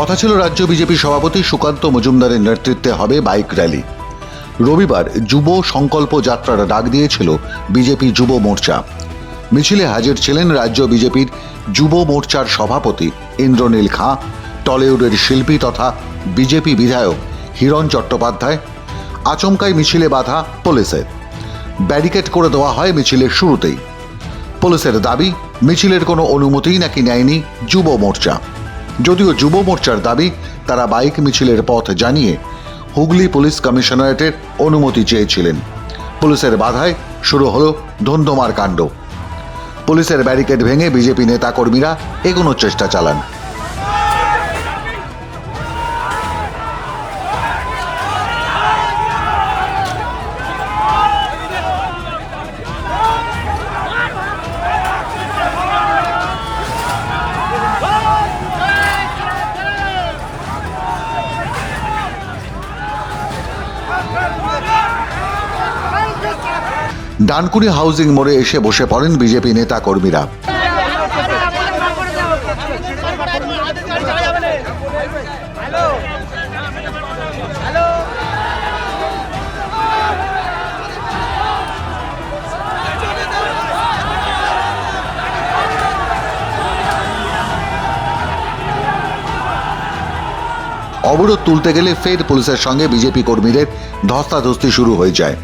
কথা ছিল রাজ্য বিজেপি সভাপতি সুকান্ত মজুমদারের নেতৃত্বে হবে বাইক র্যালি। রবিবার যুব সংকল্প যাত্রার ডাক দিয়েছিল বিজেপি যুব মোর্চা। মিছিলে হাজির ছিলেন রাজ্য বিজেপির যুব মোর্চার সভাপতি ইন্দ্রনীল খাঁ, টলিউডের শিল্পী তথা বিজেপি বিধায়ক হিরণ চট্টোপাধ্যায়, আচমকাই মিছিলে বাধা পুলিশের। ব্যারিকেড করে দেওয়া হয় মিছিলের শুরুতেই। পুলিশের দাবি, মিছিলের কোনো অনুমতিই নাকি নেয়নি যুব মোর্চা। যদিও যুব মোর্চার দাবি, তারা বাইক মিছিলের পথ জানিয়ে হুগলি পুলিশ কমিশনারেটের অনুমতি চেয়েছিলেন। পুলিশের বাধায় শুরু হল ধন্দমার কাণ্ড। পুলিশের ব্যারিকেড ভেঙে বিজেপি নেতাকর্মীরা এগোনোর চেষ্টা চালান। ডানকুনি হাউজিং মোড়ে এসে বসে পড়েন বিজেপি নেতা কর্মীরা অবরোধ তুলতে গেলে ফের পুলিশের সঙ্গে বিজেপি কর্মীদের ধস্তাধস্তি শুরু হয়ে যায়।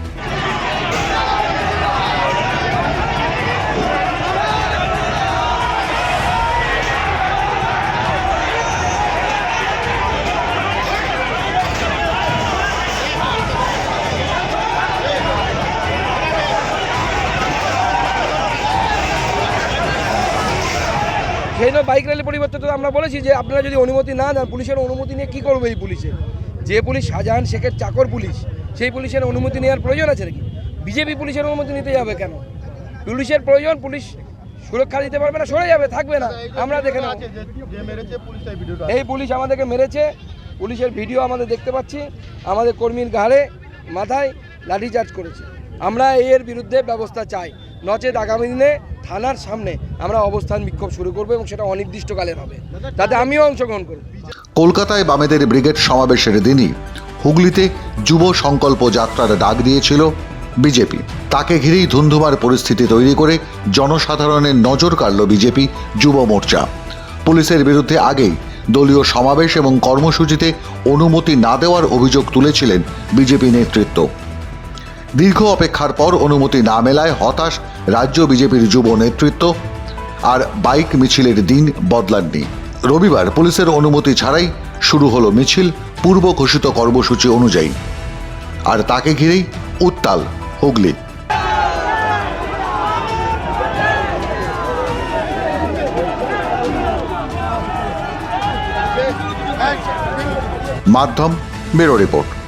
জন্য বাইক র্যালি পরিবর্তে তো আমরা বলেছি যে আপনারা যদি অনুমতি না দেন, পুলিশের অনুমতি নিয়ে কী করবে এই পুলিশে? যে পুলিশ শাহজাহান শেখের চাকর পুলিশ, সেই পুলিশের অনুমতি নেওয়ার প্রয়োজন আছে নাকি? বিজেপি পুলিশের অনুমতি নিতে যাবে কেন? পুলিশের প্রয়োজন, পুলিশ সুরক্ষা দিতে পারবে না, সরে যাবে, থাকবে না। আমরা দেখে নেব। এই পুলিশ আমাদেরকে মেরেছে। পুলিশের ভিডিও আমাদের দেখতে পাচ্ছি। আমাদের কর্মীর ঘাড়ে, মাথায় লাঠিচার্জ করেছে। আমরা এর বিরুদ্ধে ব্যবস্থা চাই। নচেত আগামী দিনে থানার সামনে আমরা অবস্থান বিক্ষোভ শুরু করব এবং সেটা অনির্দিষ্টকালের হবে। তাতে আমিও অংশগ্রহণ করব। কলকাতায় বামেদের ব্রিগেড সমাবেশের দিনই হুগলিতে যুব সংকল্প যাত্রার ডাক দিয়েছিল বিজেপি। তাকে ঘিরেই ধুন্ধুমার পরিস্থিতি তৈরি করে জনসাধারণের নজর কাড়ল বিজেপি যুব মোর্চা। পুলিশের বিরুদ্ধে আগেই দলীয় সমাবেশ এবং কর্মসূচিতে অনুমতি না দেওয়ার অভিযোগ তুলেছিলেন বিজেপি নেতৃত্ব। দীর্ঘ অপেক্ষার পর অনুমতি না মেলায় হতাশ রাজ্য বিজেপির যুব নেতৃত্ব আর বাইক মিছিলের দিন বদলাননি। রবিবার পুলিশের অনুমতি ছাড়াই শুরু হলো মিছিল পূর্ব ঘোষিত কর্মসূচি অনুযায়ী। আর তাকে ঘিরেই উত্তাল হুগলি। মাধ্যম ব্যুরো রিপোর্ট।